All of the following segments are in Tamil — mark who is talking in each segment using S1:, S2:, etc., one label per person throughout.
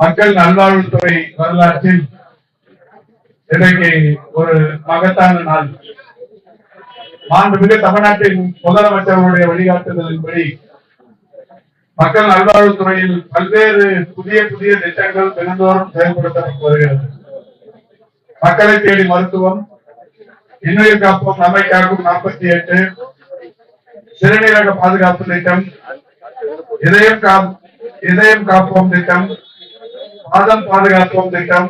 S1: மக்கள் நல்வாழ்வுத்துறை வரலாற்றில் இன்றைக்கு ஒரு மகத்தான நாள். மாண்புமிகு தமிழ்நாட்டின் முதலமைச்சர்களுடைய வழிகாட்டுதலின்படி மக்கள் நல்வாழ்வுத்துறையில் பல்வேறு புதிய புதிய திட்டங்கள் தினந்தோறும் செயல்படுத்தப்பட்டு வருகிறது. மக்களை தேடி மருத்துவம் இன்னுயிர் காப்போம் நம்மை காக்கும் நாற்பத்தி எட்டு சிறுநீரக பாதுகாப்பு திட்டம் இதயம் காப் இதயம் காப்போம் திட்டம் பாதம் பாதுகாப்போம் திட்டம்.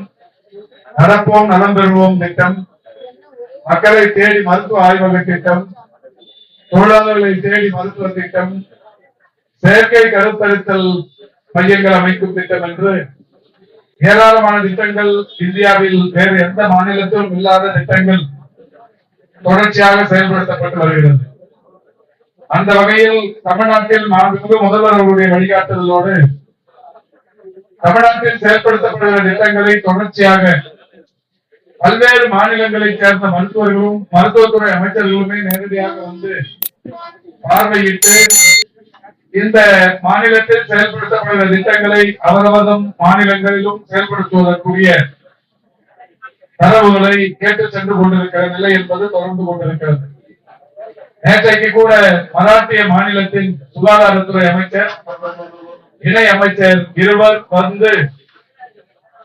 S1: நடப்போம் நலம் பெறுவோம் திட்டம். மக்களை தேடி மருத்துவ ஆய்வக திட்டம். தொழிலாளர்களை தேடி மருத்துவ திட்டம். செயற்கை கருத்தரித்தல் மையங்கள் அமைக்கும் திட்டம் என்று ஏராளமான திட்டங்கள் இந்தியாவில் வேறு எந்த மாநிலத்திலும் இல்லாத திட்டங்கள் தொடர்ச்சியாக செயல்படுத்தப்பட்டு வருகிறது. அந்த வகையில் தமிழ்நாட்டில் மாண்புமிகு முதல்வர் அவர்களுடைய வழிகாட்டுதலோடு தமிழ்நாட்டில் செயல்படுத்தப்படுகிற திட்டங்களை தொடர்ச்சியாக பல்வேறு மாநிலங்களைச் சேர்ந்த மருத்துவர்களும் மருத்துவத்துறை அமைச்சர்களுமே நேரடியாக வந்து பார்வையிட்டு இந்த மாநிலத்தில் செயல்படுத்தப்படுகிற திட்டங்களை அவரவதம் மாநிலங்களிலும் செயல்படுத்துவதற்குரிய தரவுகளை கேட்டு சென்று கொண்டிருக்கிற நிலை என்பது தொடர்ந்து கொண்டிருக்கிறது. நேற்றைக்கு கூட மராட்டிய மாநிலத்தின் சுகாதாரத்துறை அமைச்சர் இணை அமைச்சர் இருவர் வந்து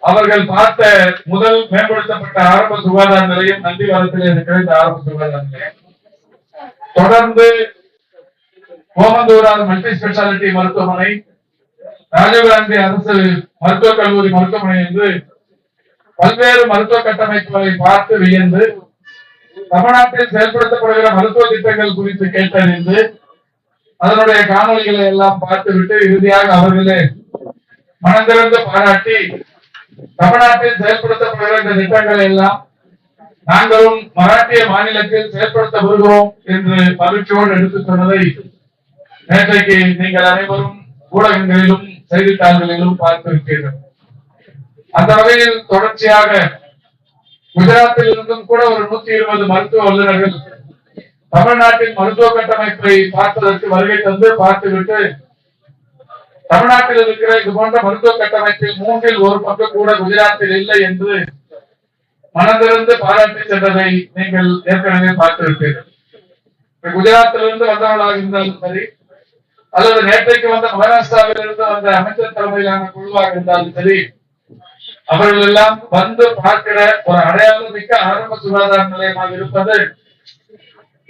S1: அவர்கள் பார்த்த முதல் மேம்படுத்தப்பட்ட ஆரம்ப சுகாதார நிலையம் நந்திவாரத்தில் இருக்கிற இந்த ஆரம்ப சுகாதார நிலையம். தொடர்ந்து கோமந்தூரார் மல்டி ஸ்பெஷாலிட்டி மருத்துவமனை ராஜீவ்காந்தி அரசு மருத்துவக் கல்லூரி மருத்துவமனை என்று பல்வேறு மருத்துவ கட்டமைப்புகளை பார்த்து வியந்து தமிழ்நாட்டில் செயல்படுத்தப்படுகிற மருத்துவ திட்டங்கள் குறித்து கேட்டறிந்து அதனுடைய காணொலிகளை எல்லாம் பார்த்துவிட்டு இறுதியாக அவர்களே மனந்திறந்து பாராட்டி தமிழ்நாட்டில் செயல்படுத்தப்படுகிற இந்த திட்டங்களை எல்லாம் நாங்களும் மராட்டிய மாநிலத்தில் செயல்படுத்த வருகிறோம் என்று மகிழ்ச்சியோடு எடுத்துச் சொன்னதை நேற்றைக்கு நீங்கள் அனைவரும் ஊடகங்களிலும் செய்தித்தாள்களிலும் பார்த்திருப்பீர்கள். அந்த வகையில் தொடர்ச்சியாக குஜராத்தில் இருந்தும் கூட ஒரு நூத்தி இருபது மருத்துவ வல்லுநர்கள் தமிழ்நாட்டின் மருத்துவ கட்டமைப்பை பார்ப்பதற்கு வருகை தந்து பார்த்துவிட்டு தமிழ்நாட்டில் இருக்கிற இது போன்ற மருத்துவ கட்டமைப்பில் மூன்றில் ஒரு பங்கு கூட குஜராத்தில் இல்லை என்று மனதிலிருந்து பாராட்டி சென்றதை நீங்கள் ஏற்கனவே பார்த்திருப்பீர்கள். குஜராத்திலிருந்து வந்தவர்களாக இருந்தாலும் சரி அல்லது நேற்றைக்கு வந்த மகாராஷ்டிராவில் இருந்து வந்த அமைச்சர் தலைமையிலான குழுவாக இருந்தாலும் சரி அவர்கள் எல்லாம் வந்து பார்க்கிற ஒரு அடையாளம் மிக்க ஆரம்ப சுகாதார நிலையமாக இருப்பது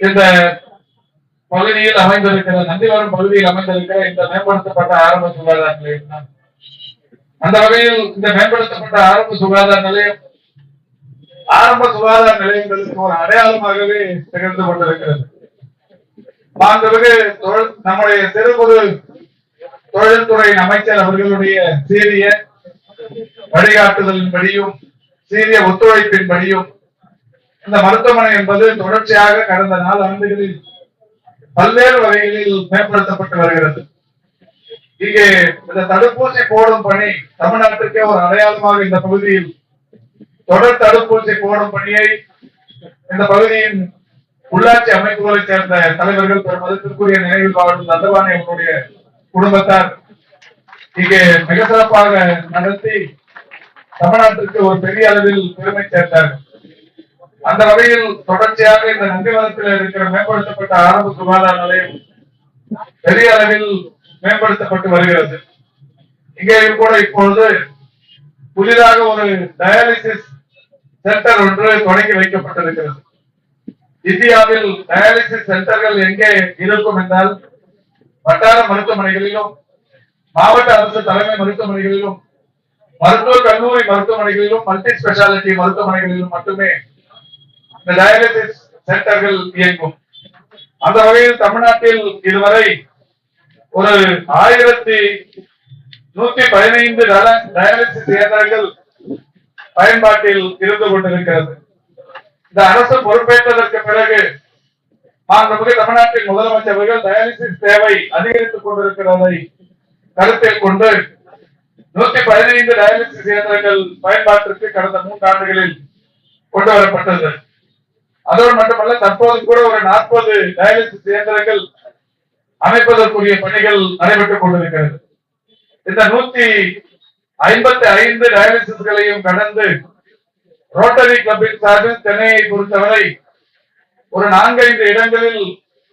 S1: இந்த பகுதியில் அமைந்திருக்கிற நந்திவரம் பகுதியில் அமைந்திருக்கிற இந்த மேம்படுத்தப்பட்ட ஆரம்ப சுகாதார நிலையம் தான். அந்த வகையில் இந்த மேம்படுத்தப்பட்ட ஆரம்ப சுகாதார நிலையம் ஆரம்ப சுகாதார நிலையங்களுக்கு ஒரு அடையாளமாகவே திகழ்ந்து கொண்டிருக்கிறது. மாண்புமிகு தொழில் நம்முடைய சிறு குறு தொழில்துறை அமைச்சர் அவர்களுடைய சீரிய வழிகாட்டுதலின்படியும் சீரிய ஒத்துழைப்பின்படியும் இந்த மருத்துவமனை என்பது தொடர்ச்சியாக கடந்த நாலு ஆண்டுகளில் பல்வேறு வகைகளில் மேம்படுத்தப்பட்டு வருகிறது. இங்கே இந்த தடுப்பூசி போடும் பணி தமிழ்நாட்டுக்கே ஒரு அடையாளமாக இந்த பகுதியில் தொடர் தடுப்பூசி போடும் பணியை இந்த பகுதியின் உள்ளாட்சி அமைப்புகளைச் சேர்ந்த தலைவர்கள் பெரும் மதிப்பிற்குரிய நினைவில் வாழும் நந்தவானி அவருடைய குடும்பத்தார் இங்கே மிக சிறப்பாக நடத்தி தமிழ்நாட்டிற்கு ஒரு பெரிய அளவில் பெருமை சேர்த்தார்கள் அந்த வகையில் தொடர்ச்சியாக இந்த நந்திவனத்தில் இருக்கிற மேம்படுத்தப்பட்ட ஆரம்ப சுகாதார நிலையம் பெரிய அளவில் மேம்படுத்தப்பட்டு வருகிறது. இங்கேயும் கூட இப்பொழுது புதிதாக ஒரு டயாலிசிஸ் சென்டர் ஒன்று தொடங்கி வைக்கப்பட்டிருக்கிறது. இந்தியாவில் டயாலிசிஸ் சென்டர்கள் எங்கே இருக்கும் என்றால் வட்டார மருத்துவமனைகளிலும் மாவட்ட அரசு தலைமை மருத்துவமனைகளிலும் மருத்துவக் கல்லூரி மருத்துவமனைகளிலும் மல்டி ஸ்பெஷாலிட்டி மருத்துவமனைகளிலும் மட்டுமே இந்த டயாலிசிஸ் சென்டர்கள் இயங்கும். அந்த வகையில் தமிழ்நாட்டில் இதுவரை ஒரு ஆயிரத்தி நூத்தி பதினைந்து டயாலிசிஸ் இயந்திரங்கள் பயன்பாட்டில் இருந்து கொண்டிருக்கிறது. இந்த அரசு பொறுப்பேற்றதற்கு பிறகு மாண்புமிகு தமிழ்நாட்டின் முதலமைச்சர் டயாலிசிஸ் தேவை அதிகரித்துக் கொண்டிருக்கிறதை கருத்தில் கொண்டு நூத்தி பதினைந்து டயாலிசிஸ் இயந்திரங்கள் பயன்பாட்டிற்கு கடந்த மூன்று ஆண்டுகளில் கொண்டு வரப்பட்டது. அதோடு மட்டுமல்ல தற்போது கூட ஒரு நாற்பது டயாலிசிஸ் இயந்திரங்கள் அமைப்பதற்குரிய பணிகள் நடைபெற்றுக் கொண்டிருக்கிறது. இந்த நூத்தி ஐம்பத்தி ஐந்து டயாலிசிஸ்களையும் கடந்து ரோட்டரி கிளப்பின் சார்பில் சென்னையை பொறுத்தவரை ஒரு நான்கைந்து இடங்களில்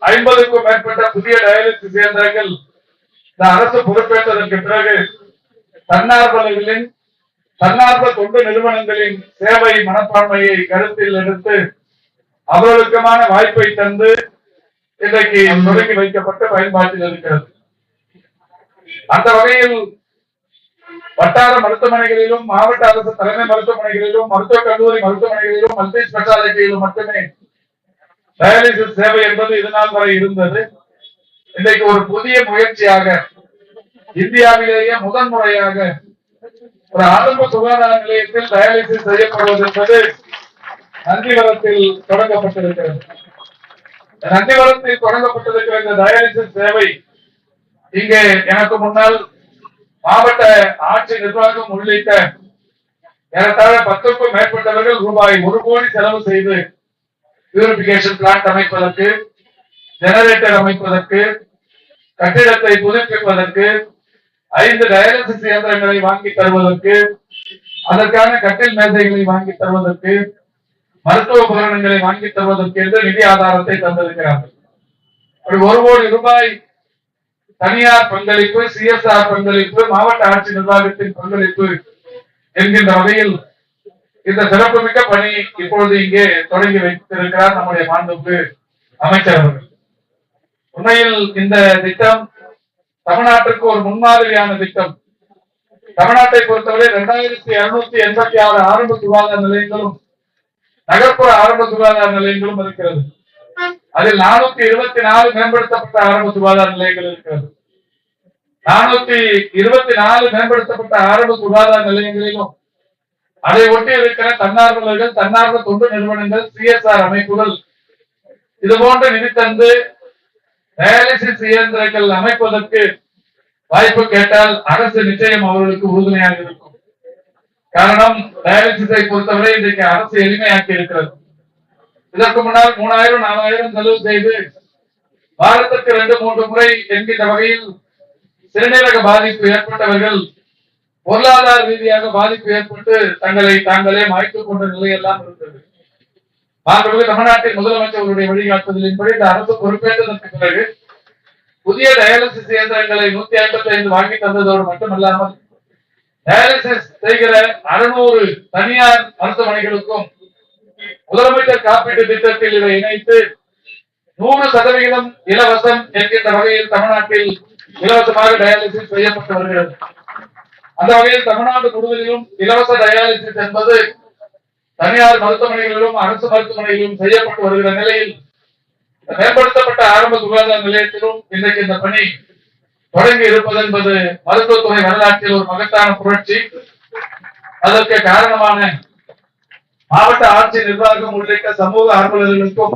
S1: ஐம்பதுக்கும் மேற்பட்ட புதிய டயாலிசிஸ் இயந்திரங்கள் இந்த அரசு பொறுப்பேற்றதற்கு பிறகு தன்னார்வலர்களின் தன்னார்வ தொண்டு நிறுவனங்களின் சேவை மனப்பான்மையை கருத்தில் எடுத்து அவர்களுக்குமான வாய்ப்பை தந்து இன்றைக்கு தொடங்கி வைக்கப்பட்டு பயன்பாட்டில் இருக்கிறது. அந்த வகையில் வட்டார மருத்துவமனைகளிலும் மாவட்ட அரசு தலைமை மருத்துவமனைகளிலும் மருத்துவக் கல்லூரி மருத்துவமனைகளிலும் மல்டி ஸ்பெஷாலிட்டியிலும் மட்டுமே டயாலிசிஸ் சேவை என்பது இதனால் வரை இருந்தது. இன்றைக்கு ஒரு புதிய முயற்சியாக இந்தியாவிலேயே முதன்முறையாக ஒரு ஆரம்ப சுகாதார நிலையத்தில் டயாலிசிஸ் செய்யப்படுவது என்பது நந்திவரத்தில் தொடங்கப்பட்டிருக்கிறது. நந்திவரத்தில் தொடங்கப்பட்டிருக்கிற இந்த டயாலிசிஸ் சேவை இங்கே எனக்கு முன்னால் மாவட்ட ஆட்சி நிர்வாகம் உள்ளிட்ட ஏறத்தாழ பத்துக்கும் மேற்பட்டவர்கள் ரூபாய் ஒரு கோடி செலவு செய்து பியூரிபிகேஷன் பிளான்ட் அமைப்பதற்கு ஜெனரேட்டர் அமைப்பதற்கு கட்டிடத்தை புதுப்பிப்பதற்கு ஐந்து டயாலிசிஸ் இயந்திரங்களை வாங்கி தருவதற்கு அதற்கான கட்டில் மேசைகளை வாங்கி தருவதற்கு மருத்துவ உபகரணங்களை வாங்கி தருவதற்கு என்று நிதி ஆதாரத்தை தந்திருக்கிறார்கள். அப்படி ஒரு கோடி ரூபாய் தனியார் பங்களிப்பு சிஎஸ்ஆர் பங்களிப்பு மாவட்ட ஆட்சி நிர்வாகத்தின் பங்களிப்பு என்கின்ற வகையில் இந்த சிறப்புமிக்க பணி இப்பொழுது இங்கே தொடங்கி வைத்திருக்கிறார் நம்முடைய மாண்புக்கு அமைச்சர் அவர்கள். உண்மையில் இந்த திட்டம் தமிழ்நாட்டிற்கு ஒரு முன்மாதிரியான திட்டம். தமிழ்நாட்டை பொறுத்தவரை இரண்டாயிரத்தி இருநூத்தி எண்பத்தி ஆறு ஆரம்ப சுகாதார நிலையங்களும் நகர்ப்புற ஆரம்ப சுகாதார நிலையங்களும் இருக்கிறது. அதில் நானூத்தி இருபத்தி நாலு மேம்படுத்தப்பட்ட ஆரம்ப சுகாதார நிலையங்கள் இருக்கிறது. நானூத்தி இருபத்தி நாலு மேம்படுத்தப்பட்ட ஆரம்ப சுகாதார நிலையங்களிலும் அதை ஒட்டி இருக்கிற தன்னார்வலர்கள் தன்னார்வ தொண்டு நிறுவனங்கள் சிஎஸ்ஆர் அமைப்புகள் இது போன்ற நிதி தந்து டயாலிசிஸ் இயந்திரங்கள் அமைப்பதற்கு வாய்ப்பு கேட்டால் அரசு நிச்சயம் அவர்களுக்கு உறுதுணையாக இருக்கும். காரணம் டயாலிசிஸை பொறுத்தவரை இன்றைக்கு அரசு எளிமையாக்கி இருக்கிறது. இதற்கு முன்னால் மூணாயிரம் நாலாயிரம் செலவு செய்து வாரத்திற்கு ரெண்டு மூன்று முறை என்கின்ற வகையில் சிறுநீரக பாதிப்பு ஏற்பட்டவர்கள் பொருளாதார ரீதியாக பாதிப்பு ஏற்பட்டு தங்களை தாங்களே மாய்த்துக் கொண்ட நிலையெல்லாம் இருந்தது. மாண்புமிகு தமிழ்நாட்டின் முதலமைச்சர்களுடைய வழிகாட்டுதலின்படி இந்த அரசு பொறுப்பேற்றதற்கு பிறகு புதிய டயாலிசிஸ் இயந்திரங்களை நூத்தி ஐம்பத்தி ஐந்து வாங்கி தந்ததோடு மட்டுமல்லாமல் டயாலிசிஸ் செய்கிற அறுநூறு தனியார் மருத்துவமனைகளுக்கும் முதலமைச்சர் காப்பீட்டு திட்டத்தில் இதை இணைத்து நூறு சதவிகிதம் இலவசம் என்கின்ற வகையில் தமிழ்நாட்டில் இலவசமாக டயாலிசிஸ் செய்யப்பட்டு வருகிறது. அந்த வகையில் தமிழ்நாடு முழுவதிலும் இலவச டயாலிசிஸ் என்பது தனியார் மருத்துவமனைகளிலும் அரசு மருத்துவமனைகளிலும் செய்யப்பட்டு வருகிற நிலையில் மேம்படுத்தப்பட்ட ஆரம்ப சுகாதார நிலையத்திலும் இன்றைக்கு இந்த பணி தொடங்கி இருப்பது என்பது மருத்துவத்துறை வரலாற்றில் ஒரு மகத்தான புரட்சி. அதற்கு காரணமான மாவட்ட ஆட்சி நிர்வாகம் உள்ளிட்ட சமூக ஆர்வலர்களுக்கும்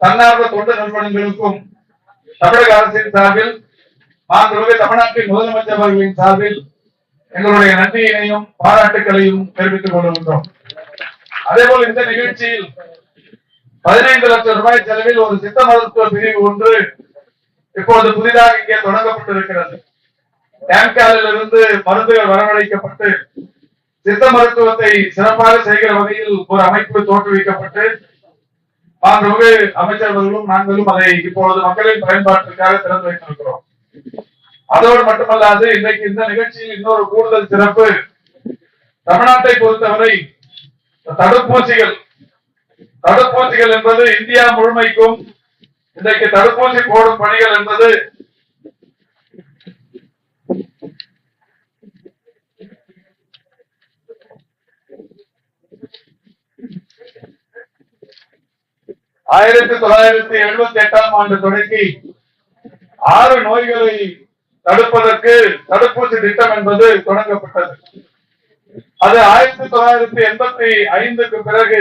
S1: தன்னார்வ தொண்டு நிறுவனங்களுக்கும் தமிழக அரசின் சார்பில் மாண்புமிகு தமிழ்நாட்டின் முதலமைச்சர் அவர்களின் சார்பில் எங்களுடைய நன்றியினையும் பாராட்டுகளையும் தெரிவித்துக் கொள்கின்றோம் அதேபோல் இந்த நிகழ்ச்சியில் பதினைந்து லட்சம் ரூபாய் செலவில் ஒரு சித்த மருத்துவ பிரிவு ஒன்று இப்போது புதிதாக இங்கே தொடங்கப்பட்டிருக்கிறது. டேம்காலில் இருந்து மருந்துகள் வரவழைக்கப்பட்டு சித்த மருத்துவத்தை சிறப்பாக செய்கிற வகையில் ஒரு அமைப்பு தோற்றுவிக்கப்பட்டு மாண்புமிகு அமைச்சர்களும் நாங்களும் அதை இப்பொழுது மக்களின் பயன்பாட்டிற்காக திறந்து வைத்திருக்கிறோம். அதோடு மட்டுமல்லாது இன்றைக்கு இந்த நிகழ்ச்சியில் இன்னொரு கூடுதல் சிறப்பு தமிழ்நாட்டை பொறுத்தவரை தடுப்பூசிகள். தடுப்பூசிகள் என்பது இந்தியா முழுமைக்கும் இன்றைக்கு தடுப்பூசி போடும் பணிகள் என்பது ஆயிரத்தி தொள்ளாயிரத்தி எழுபத்தி எட்டாம் ஆண்டு தொடங்கி ஆறு நோய்களை தடுப்பதற்கு தடுப்பூசி திட்டம் என்பது தொடங்கப்பட்டது. அது ஆயிரத்தி தொள்ளாயிரத்தி எண்பத்தி ஐந்துக்கு பிறகு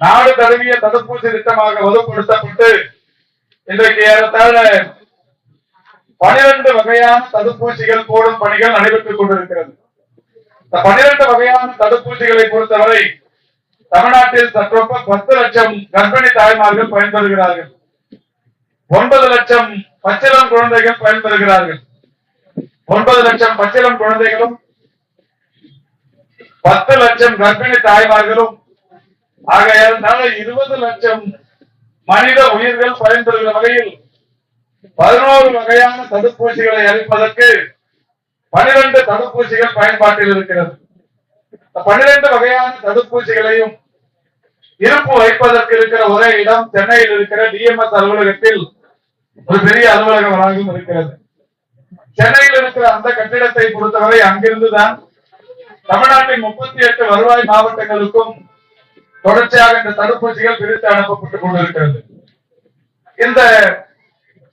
S1: நாடு தழுவிய தடுப்பூசி திட்டமாக வலுப்படுத்தப்பட்டு இன்றைக்கு ஏறத்தாழ பனிரெண்டு வகையான தடுப்பூசிகள் போடும் பணிகள் நடைபெற்றுக் கொண்டிருக்கிறது. இந்த பனிரெண்டு வகையான தடுப்பூசிகளை பொறுத்தவரை தமிழ்நாட்டில் தற்பொப்ப பத்து லட்சம் கர்ப்பிணி தாய்மார்கள் பயன்பெறுகிறார்கள். ஒன்பது லட்சம் பச்சிலம் குழந்தைகள் பயன்பெறுகிறார்கள். ஒன்பது லட்சம் பச்சிலம் குழந்தைகளும் பத்து லட்சம் கர்ப்பிணி தாய்மார்களும் ஆக இருபது லட்சம் மனித உயிர்கள் பயன்படுகிற வகையில் பதினோரு வகையான தடுப்பூசிகளை அளிப்பதற்கு பனிரெண்டு தடுப்பூசிகள் பயன்பாட்டில் இருக்கிறது. பனிரெண்டு வகையான தடுப்பூசிகளையும் இருப்பு வைப்பதற்கு இருக்கிற ஒரே இடம் சென்னையில் இருக்கிற டிஎம்எஸ் அலுவலகத்தில் ஒரு பெரிய அலுவலக வளாகம் இருக்கிறது. சென்னையில் இருக்கிற அந்த கட்டிடத்தை பொறுத்தவரை அங்கிருந்துதான் தமிழ்நாட்டின் முப்பத்தி எட்டு வருவாய் மாவட்டங்களுக்கும் தொடர்ச்சியாக இந்த தடுப்பூசிகள் பிரித்து அனுப்பப்பட்டுக் கொண்டிருக்கிறது. இந்த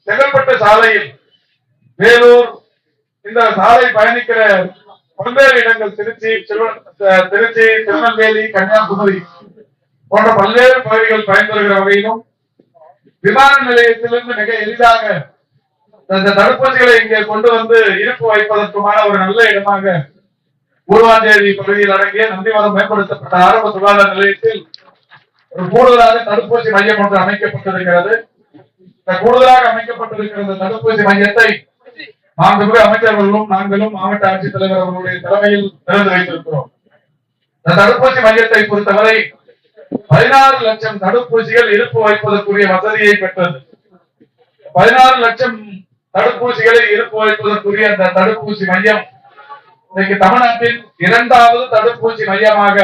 S1: செங்கல்பட்டு சாலையில் வேலூர் இந்த சாலை பயணிக்கிற பல்வேறு இடங்கள் திருச்சி திருச்சி திருநெல்வேலி கன்னியாகுமரி போன்ற பல்வேறு பகுதிகள் பயன்பெறுகிற வகையிலும் விமான நிலையத்திலிருந்து மிக எளிதாக இந்த தடுப்பூசிகளை இங்கே கொண்டு வந்து இருப்பு வைப்பதற்குமான ஒரு நல்ல இடமாக பூர்வாஞ்சேரி பகுதியில் அடங்கிய நந்திவரம் மேம்படுத்தப்பட்ட ஆரம்ப சுகாதார நிலையத்தில் ஒரு கூடுதலாக தடுப்பூசி மையம் ஒன்று அமைக்கப்பட்டிருக்கிறது. இந்த கூடுதலாக அமைக்கப்பட்டிருக்கிற இந்த தடுப்பூசி மையத்தை மாண்புமிகு அமைச்சர்களும் நாங்களும் மாவட்ட ஆட்சித்தலைவர் அவர்களுடைய தலைமையில் திறந்து வைத்திருக்கிறோம். இந்த தடுப்பூசி மையத்தை பொறுத்தவரை பதினாறு லட்சம் தடுப்பூசிகள் இருப்பு வைப்பதற்குரிய வசதியை பெற்றது. பதினாறு லட்சம் தடுப்பூசிகளை இருப்பு வைப்பதற்குரிய அந்த தடுப்பூசி மையம் இன்னைக்கு தமிழ்நாட்டின் இரண்டாவது தடுப்பூசி மையமாக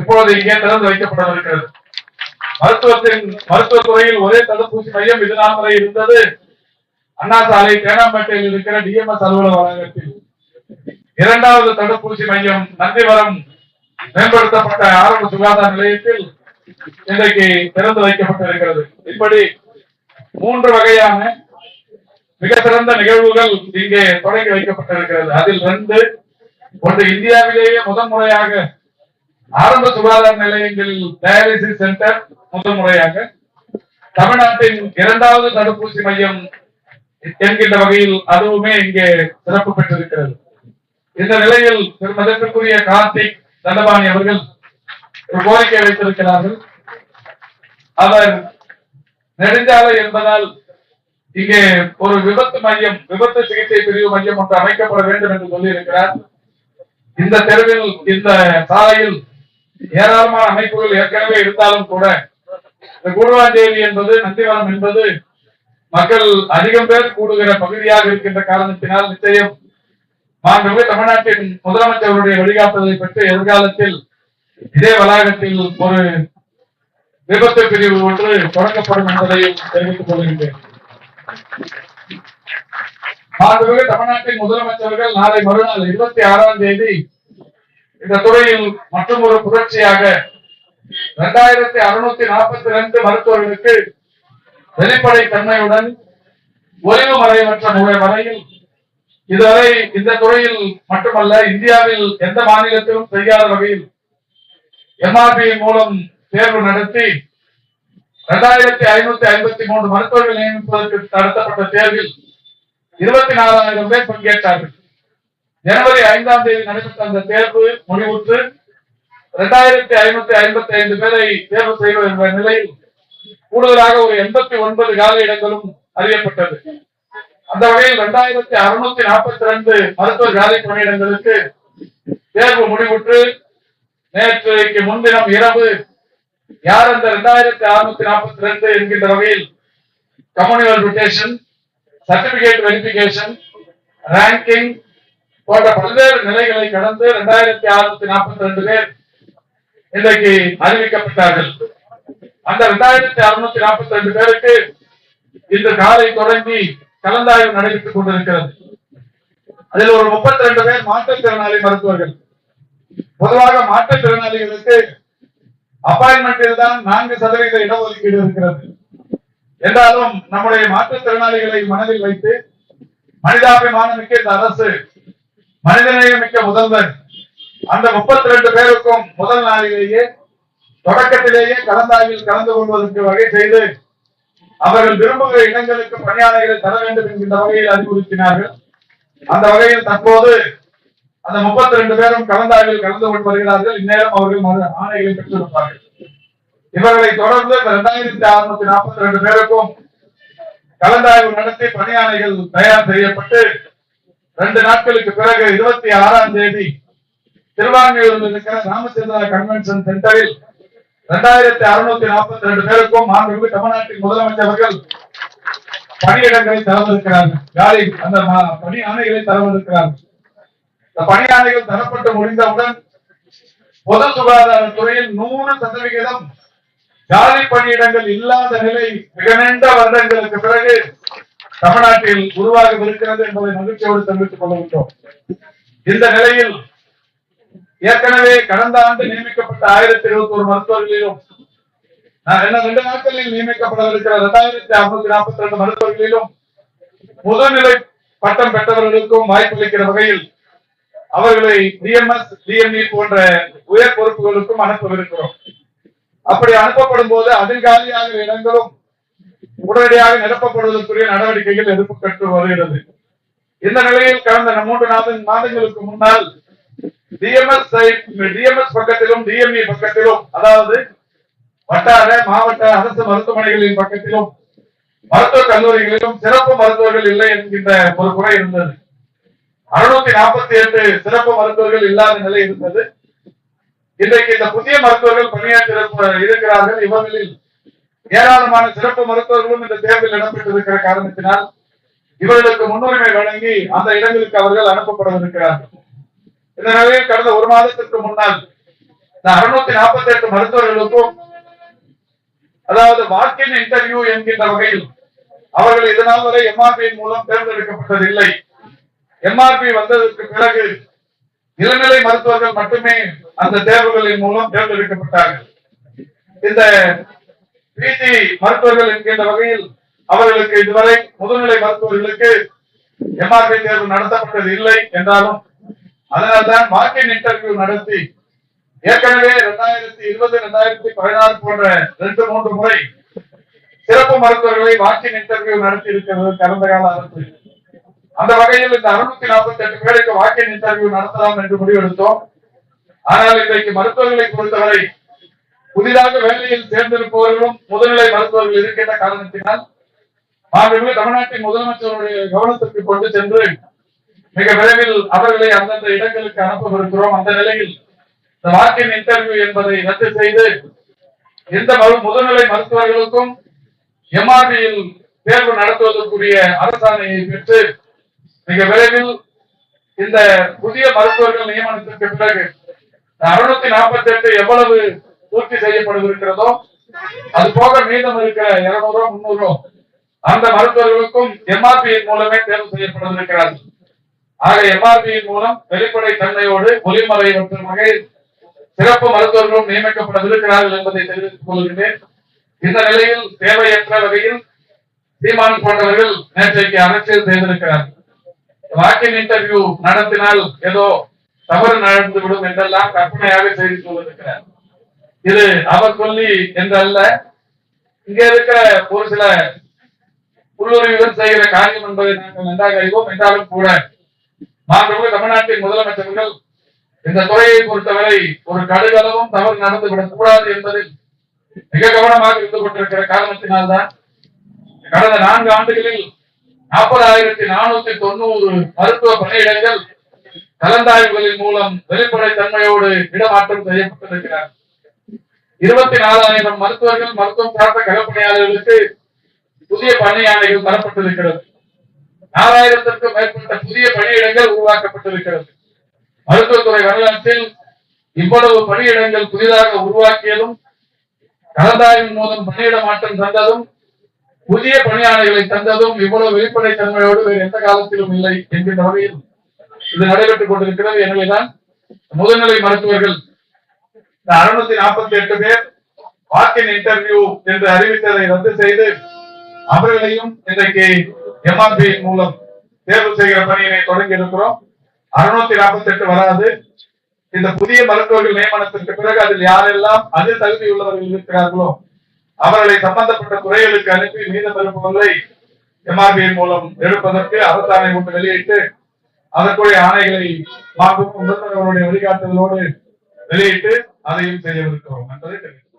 S1: இப்பொழுது இங்கே திறந்து வைக்கப்படவிருக்கிறது. மருத்துவத்தின் மருத்துவத்துறையில் ஒரே தடுப்பூசி மையம் இது நாள் வரை இருந்தது. அண்ணா சாலை தேனாம்பேட்டையில் இருக்கிற டிஎம்எஸ் அலுவலக வளாகத்தில். இரண்டாவது தடுப்பூசி மையம் நந்திவரம் மேம்படுத்தப்பட்ட ஆரம்ப சுகாதார நிலையத்தில் இன்றைக்கு திறந்து வைக்கப்பட்டிருக்கிறது. இப்படி மூன்று வகையான மிக சிறந்த நிகழ்வுகள் இங்கே தொடங்கி வைக்கப்பட்டிருக்கிறது. அதில் ரெண்டு ஒன்று இந்தியாவிலேயே முதன் முறையாக ஆரம்ப சுகாதார நிலையங்களில் டயாலிசிஸ் சென்டர் முதல் முறையாக தமிழ்நாட்டின் இரண்டாவது தடுப்பூசி மையம் என்கின்ற வகையில் அதுவுமே இங்கே சிறப்பு பெற்றிருக்கிறது. இந்த நிலையில் மதத்திற்குரிய கார்த்திக் தண்டபாணி அவர்கள் ஒரு கோரிக்கை வைத்திருக்கிறார்கள். அவர் நெடுஞ்சாலை என்பதால் இங்கே ஒரு விபத்து மையம் விபத்து சிகிச்சை பிரிவு மையம் ஒன்று அமைக்கப்பட வேண்டும் என்று சொல்லியிருக்கிறார். இந்த தெருவில் இந்த சாலையில் ஏராளமான அமைப்புகள் ஏற்கனவே இருந்தாலும் கூட இந்த கூடுவாஞ்சேரி என்பது நந்திவனம் என்பது மக்கள் அதிகம் பேர் கூடுகிற பகுதியாக இருக்கின்ற காரணத்தினால் நிச்சயம் மாண்புமிகு தமிழ்நாட்டின் முதலமைச்சருடைய வழிகாட்டுதலை பெற்று எதிர்காலத்தில் இதே வளாகத்தில் ஒரு விபத்து பிரிவு ஒன்று தொடங்கப்படும் என்பதையும் தெரிவித்துக் கொள்கின்றேன். மாண்புமிகு தமிழ்நாட்டின் முதலமைச்சர்கள் நாளை மறுநாள் இருபத்தி ஆறாம் தேதி இந்த துறையில் மற்றும் ஒரு புரட்சியாக இரண்டாயிரத்தி அறுநூத்தி நாற்பத்தி ரெண்டு மருத்துவர்களுக்கு வெளிப்படை தன்மையுடன் ஓய்வு மறைவற்ற முறை வரையில் இதுவரை இந்த துறையில் மட்டுமல்ல இந்தியாவில் எந்த மாநிலத்திலும் செய்யாத வகையில் எம்ஆர்பி மூலம் தேர்வு நடத்தி இரண்டாயிரத்தி ஐநூத்தி ஐம்பத்தி மூன்று மருத்துவர்கள் நியமிப்பதற்கு நடத்தப்பட்ட தேர்வில் இருபத்தி நாலாயிரம் பேர் பங்கேற்றார்கள். ஜனவரி ஐந்தாம் தேதி நடைபெற்ற அந்த தேர்வு முடிவுற்று இரண்டாயிரத்தி ஐநூத்தி ஐம்பத்தி ஐந்து பேரை தேர்வு செய்வது என்ற நிலையில் கூடுதலாக ஒரு எண்பத்தி ஒன்பது கால இடங்களும் அறியப்பட்டது. அந்த வகையில் இரண்டாயிரத்தி அறுநூத்தி நாற்பத்தி ரெண்டு மருத்துவ காலி பணியிடங்களுக்கு தேர்வு முடிவுற்று நேற்றைக்கு முன்தினம் இரவு யார் அந்த இரண்டாயிரத்தி அறுநூத்தி நாற்பத்தி ரெண்டு என்கின்ற வகையில் communal rotation certificate verification ranking போன்ற பல்வேறு நிலைகளை கடந்து இரண்டாயிரத்தி அறுநூத்தி நாற்பத்தி ரெண்டு பேர் இன்றைக்கு அறிவிக்கப்பட்டார்கள். அந்த இரண்டாயிரத்தி அறுநூத்தி நாற்பத்தி ரெண்டு பேருக்கு இன்று காலை தொடங்கி கலந்தாய்வு நடைபெற்றுக் கொண்டிருக்கிறது. அதில் ஒரு முப்பத்தி ரெண்டு பேர் மாற்றுத்திறனாளி மருத்துவர்கள். பொதுவாக மாற்றுத்திறனாளிகளுக்கு அப்பாயின்மெண்டில் தான் நான்கு சதவீத இடஒதுக்கீடு இருக்கிறது. என்றாலும் நம்முடைய மாற்றுத்திறனாளிகளை மனதில் வைத்து மனிதாபிமானமிக்க இந்த அரசு மனிதநேயமிக்க முதல்வர் அந்த முப்பத்தி ரெண்டு பேருக்கும் முதல் நாளிலேயே தொடக்கத்திலேயே கலந்தாய்வில் கலந்து கொள்வதற்கு வகை செய்து அவர்கள் விரும்புகிற இடங்களுக்கு பணியாளர்களை தர வேண்டும் என்கின்ற வகையில் அறிவுறுத்தினார்கள். அந்த வகையில் தற்போது அந்த முப்பத்தி ரெண்டு பேரும் கலந்தாய்வில் கலந்து கொண்டு வருகிறார்கள் இந்நேரம் அவர்கள் மறு- ஆணைகளை பெற்றிருப்பார்கள். இவர்களை தொடர்ந்து இந்த இரண்டாயிரத்தி அறுநூத்தி நாற்பத்தி ரெண்டு பேருக்கும் கலந்தாய்வு நடத்தி பணியாணைகள் தயார் செய்யப்பட்டு ரெண்டு நாட்களுக்கு பிறகு இருபத்தி ஆறாம் தேதி திருவான்மையூரில் இருக்கிற ராமச்சந்திரா கன்வென்ஷன் சென்டரில் இரண்டாயிரத்தி அறுநூத்தி நாற்பத்தி ரெண்டு பேருக்கும் மாண்புமிகு தமிழ்நாட்டின் முதலமைச்சர்கள் பணியிடங்களை தரவிருக்கிறார்கள். காலி அந்த பணி ஆணைகளை தரவிருக்கிறார்கள். இந்த பணி தரப்பட்டு முடிந்தவுடன் பொது சுகாதாரத்துறையில் நூறு சதவிகிதம் காலி பணியிடங்கள் இல்லாத நிலை மிக நீண்ட வருடங்களுக்கு பிறகு தமிழ்நாட்டில் உருவாகவிருக்கிறது என்பதை மகிழ்ச்சியோடு தெரிவித்துக் கொள்கின்றோம் இந்த நிலையில் ஏற்கனவே கடந்த ஆண்டு நியமிக்கப்பட்ட ஆயிரத்தி இருபத்தி ஒரு மருத்துவர்களிலும் நான் என்ன ரெண்டு நாட்களில் நியமிக்கப்படவிருக்கிற இரண்டாயிரத்தி அறுநூத்தி நாற்பத்தி ரெண்டு மருத்துவர்களிலும் முதுநிலை பட்டம் பெற்றவர்களுக்கும் வாய்ப்பளிக்கிற வகையில் அவர்களை டிஎம்எஸ் டிஎம்இ போன்ற உயர் பொறுப்புகளுக்கும் அனுப்பவிருக்கிறோம். அப்படி அனுப்பப்படும் போது அதில் காலியாகிற இடங்களும் உடனடியாக நிரப்பப்படுவதற்குரிய நடவடிக்கைகள் எடுக்கப்பட்டு வருகிறது. இந்த நிலையில் கடந்த மூன்று நாலு மாதங்களுக்கு முன்னால் டிஎம்எஸ் டிஎம்எஸ் பக்கத்திலும் டிஎம்இ பக்கத்திலும் அதாவது வட்டார மாவட்ட அரசு மருத்துவமனைகளின் பக்கத்திலும் மருத்துவக் கல்லூரிகளிலும் சிறப்பு மருத்துவர்கள் இல்லை என்கின்ற ஒரு குறை இருந்தது. அறுநூத்தி நாற்பத்தி எட்டு சிறப்பு மருத்துவர்கள் இல்லாத நிலை இருந்தது. இன்றைக்கு இந்த புதிய மருத்துவர்கள் பணியாற்றிருப்ப இருக்கிறார்கள். இவர்களில் ஏராளமான சிறப்பு மருத்துவர்களும் இந்த தேர்வில் இடம்பெற்றிருக்கிற காரணத்தினால் இவர்களுக்கு முன்னுரிமை வழங்கி அந்த இடங்களுக்கு அவர்கள் அனுப்பப்படவிருக்கிறார்கள். இந்த நிலையில் கடந்த ஒரு மாதத்திற்கு முன்னால் இந்த அறுநூத்தி நாற்பத்தி எட்டு மருத்துவர்களுக்கும் அதாவது வாக்கின் இன்டர்வியூ என்கின்ற வகையில் அவர்கள் இதனால் வரை எம்ஆர்பியின் மூலம் தேர்ந்தெடுக்கப்பட்டதில்லை. எம்ஆர்பி வந்ததற்கு பிறகு இளநிலை மருத்துவர்கள் மட்டுமே அந்த தேர்வுகளின் மூலம் தேர்ந்தெடுக்கப்பட்டார்கள். இந்த பிஜி மருத்துவர்கள் என்கின்ற வகையில் அவர்களுக்கு இதுவரை முதுநிலை மருத்துவர்களுக்கு எம்ஆர்பி தேர்வு நடத்தப்பட்டது இல்லை என்றாலும் அதனால்தான் வாக்கின் இன்டர்வியூ நடத்தி ஏற்கனவே இரண்டாயிரத்தி இருபது இரண்டாயிரத்தி பதினாறு போன்ற ரெண்டு மூன்று முறை சிறப்பு மருத்துவர்களை வாக்கின் இன்டர்வியூ நடத்தி இருக்கிறது கடந்த கால அரசு. அந்த வகையில் இந்த அறுநூத்தி நாற்பத்தி எட்டு பேருக்கு வாக்கின் இன்டர்வியூ நடத்தலாம் என்று முடிவெடுத்தோம். ஆனால் இன்றைக்கு மருத்துவர்களை பொறுத்தவரை புதிதாக வேலையில் சேர்ந்திருப்பவர்களும் முதுநிலை மருத்துவர்கள் இருக்கின்ற காரணத்தினால் மாண்புமிகு தமிழ்நாட்டின் முதலமைச்சருடைய கவனத்திற்கு கொண்டு சென்று மிக விரைவில் அவர்களை அந்தந்த இடங்களுக்கு அனுப்பவிருக்கிறோம். அந்த நிலையில் இந்த வாக்கின் இன்டர்வியூ என்பதை ரத்து செய்து எந்த முதுநிலை மருத்துவர்களுக்கும் எம்ஆர்பியில் தேர்வு நடத்துவதற்குரிய அரசாணையை பெற்று மிக விரைவில் இந்த புதிய மருத்துவர்கள் நியமனத்திற்கு பிறகு அறுநூத்தி நாற்பத்தி எட்டு எவ்வளவு பூர்த்தி செய்யப்படுகிறதோ அது போக மீதம் இருக்கிற இருநூறோ முன்னூறோ அந்த மருத்துவர்களுக்கும் எம்ஆர்பியின் மூலமே தேர்வு செய்யப்பட்டிருக்கிறார்கள் ஆக எம்ஆர்பியின் மூலம் வெளிப்படை தன்மையோடு ஒலிமலை மற்றும் வகையில் சிறப்பு மருத்துவர்களும் நியமிக்கப்படவிருக்கிறார்கள் என்பதை தெரிவித்துக் கொள்கிறேன். இந்த நிலையில் தேவையற்ற வகையில் சீமான் போன்றவர்கள் நேற்றைக்கு அரசியல் செய்திருக்கிறார்கள். வாக்கின் இன்டர்வியூ நடத்தினால் ஏதோ தவறு நடந்துவிடும் என்றெல்லாம் கற்பனையாக செய்து கொண்டிருக்கிறார். இது அவர் சொல்லி என்றல்ல. இங்க இருக்கிற ஒரு சில உள்ளுரிவுடன் செய்கிற காரியம் என்பதை நாங்கள் நன்றாக அறிவோம். என்றாலும் கூட மாண்புமிகு தமிழ்நாட்டின் முதலமைச்சர்கள் இந்த துறையை பொறுத்தவரை ஒரு கடுகளவும் தவறு நடந்துவிடக் கூடாது என்பதில் மிக கவனமாக இருந்து கொண்டிருக்கிற காரணத்தினால்தான் கடந்த நான்கு ஆண்டுகளில் நாற்பதாயிரத்தி நானூத்தி தொண்ணூறு மருத்துவ பணியிடங்கள் கலந்தாய்வுகளின் மூலம் வெளிப்படை தன்மையோடு இடமாற்றம் செய்யப்பட்டிருக்கிறார் இருபத்தி நாலாயிரம் மருத்துவர்கள் மருத்துவம் சார்ந்த களப்பணியாளர்களுக்கு புதிய பணியாணைகள் தரப்பட்டிருக்கிறது. நாலாயிரத்திற்கும் மேற்பட்ட புதிய பணியிடங்கள் உருவாக்கப்பட்டிருக்கிறது. மருத்துவத்துறை வரலாற்றில் இவ்வளவு பணியிடங்கள் புதிதாக உருவாக்கியதும் கலந்தாய்வின் மூலம் பணியிட மாற்றம் தந்ததும் புதிய பணியாளர்களை தந்ததும் இவ்வளவு வெளிப்படை தன்மையோடு வேறு எந்த காலத்திலும் இல்லை என்கின்ற வகையில் இது நடைபெற்றுக் கொண்டிருக்கிறது. எனவேதான் முதுநிலை மருத்துவர்கள் இந்த அறுநூத்தி நாற்பத்தி எட்டு பேர் வாக்கின் இன்டர்வியூ என்று அறிவித்ததை ரத்து செய்து அவர்களையும் இன்றைக்கு எம்ஆர்பி மூலம் தேர்வு செய்கிற பணியினை தொடங்கி இருக்கிறோம். அறுநூத்தி நாற்பத்தி எட்டு வராது. இந்த புதிய மருத்துவர்கள் நியமனத்திற்கு பிறகு அதில் யாரெல்லாம் அதில் தகுதியுள்ளவர்கள் இருக்கிறார்களோ அவர்களை சம்பந்தப்பட்ட துறைகளுக்கு அனுப்பி மீதம் இருப்பவர்களை எம்ஆர்பி மூலம் எடுப்பதற்கு அரசாணை ஒன்று வெளியிட்டு அதற்குரிய ஆணைகளை மாண்புமிகு முதல்வர் வழிகாட்டுதலோடு வெளியிட்டு அதையும் செய்யவிருக்கிறோம். என்பதை தெரிவித்துக்